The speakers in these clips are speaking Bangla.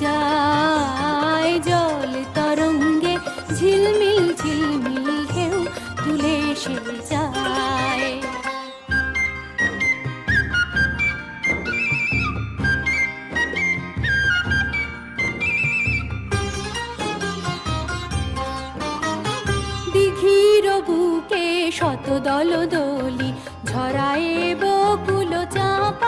যায় জল তরঙ্গে, ঝিলমিল ঝিলমিল ঢেউ তুলে সে যায়। দিঘির শত দল দলি ঝরায় বকুল চাপার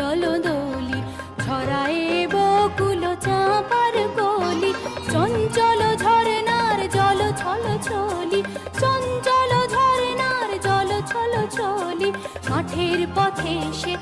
দল দলি, ছড়ায় বকুল চাপার গলি চঞ্চল ঝরনার জল ছল ছলি, চঞ্চল ঝরনার জল ছল ছলি। মাঠের পথে সে